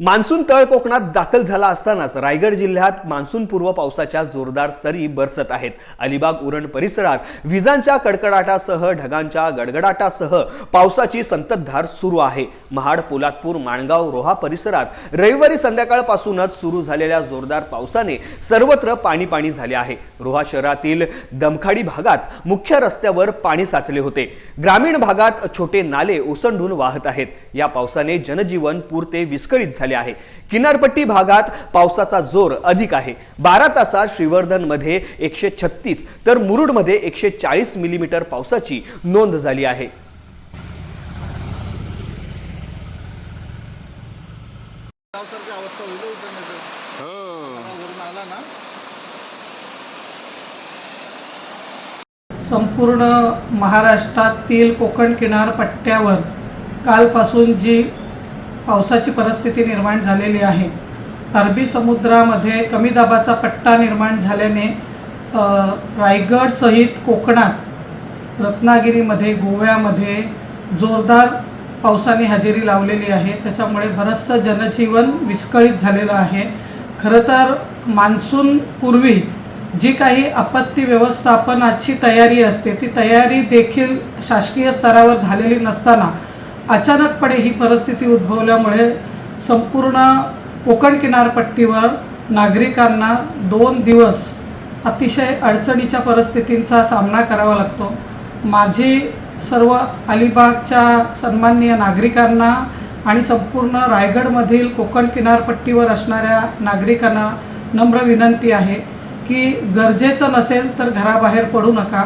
Monsoon तळ कोकणात दाखल झाला असतानाच रायगड जिल्ह्यात मान्सून पूर्व पावसाच्या जोरदार सरी बरसत आहेत. अलिबाग उरण परिसरात विजांच्या कडकडाटासह ढगांच्या गडगडाटासह पावसाची संततधार सुरू आहे. महाड पोलादपूर माणगाव रोहा परिसरात रविवारी संध्याकाळपासूनच सुरू झालेल्या जोरदार पावसाने सर्वत्र पाणी पाणी झाले आहे. रोहा शहरातील दमखाडी भागात मुख्य रस्त्यावर पाणी साचले होते. ग्रामीण भागात छोटे नाले ओसंडून वाहत आहेत. या पावसाने जनजीवन पुरते विस्कळीत झाले आहे. किनारपट्टी भागात पावसाचा जोर अधिक आहे. बारा तासात श्रीवर्धनमध्ये एकशे छत्तीस तर मुरुडमध्ये एकशे चाळीस मिलीमीटर पावसाची नोंद झाली आहे. हो ना. संपूर्ण महाराष्ट्रातील कोकण किनारपट्ट्यावर कालपासून जी पावसाची परिस्थिती निर्माण झालेली आहे. अरबी समुद्रामध्ये कमी दाबाचा पट्टा निर्माण झाल्याने रायगडसहित कोकणात रत्नागिरीमध्ये गोव्यामध्ये जोरदार पावसाने हजेरी लावलेली आहे. त्याच्यामुळे बरंचसं जनजीवन विस्कळीत झालेलं आहे. खरं तर मान्सूनपूर्वी जी काही आपत्ती व्यवस्थापनाची तयारी असते ती तयारी देखील शासकीय स्तरावर झालेली नसताना अचानकपणे ही परिस्थिती उद्भवल्यामुळे संपूर्ण कोकण किनारपट्टीवर नागरिकांना दोन दिवस अतिशय अडचणीच्या परिस्थितींचा सामना करावा लागतो. माझी सर्व अलिबागच्या सन्माननीय नागरिकांना आणि संपूर्ण रायगडमधील कोकण किनारपट्टीवर असणाऱ्या नागरिकांना नम्र विनंती आहे की गरजेचं नसेल तर घराबाहेर पडू नका.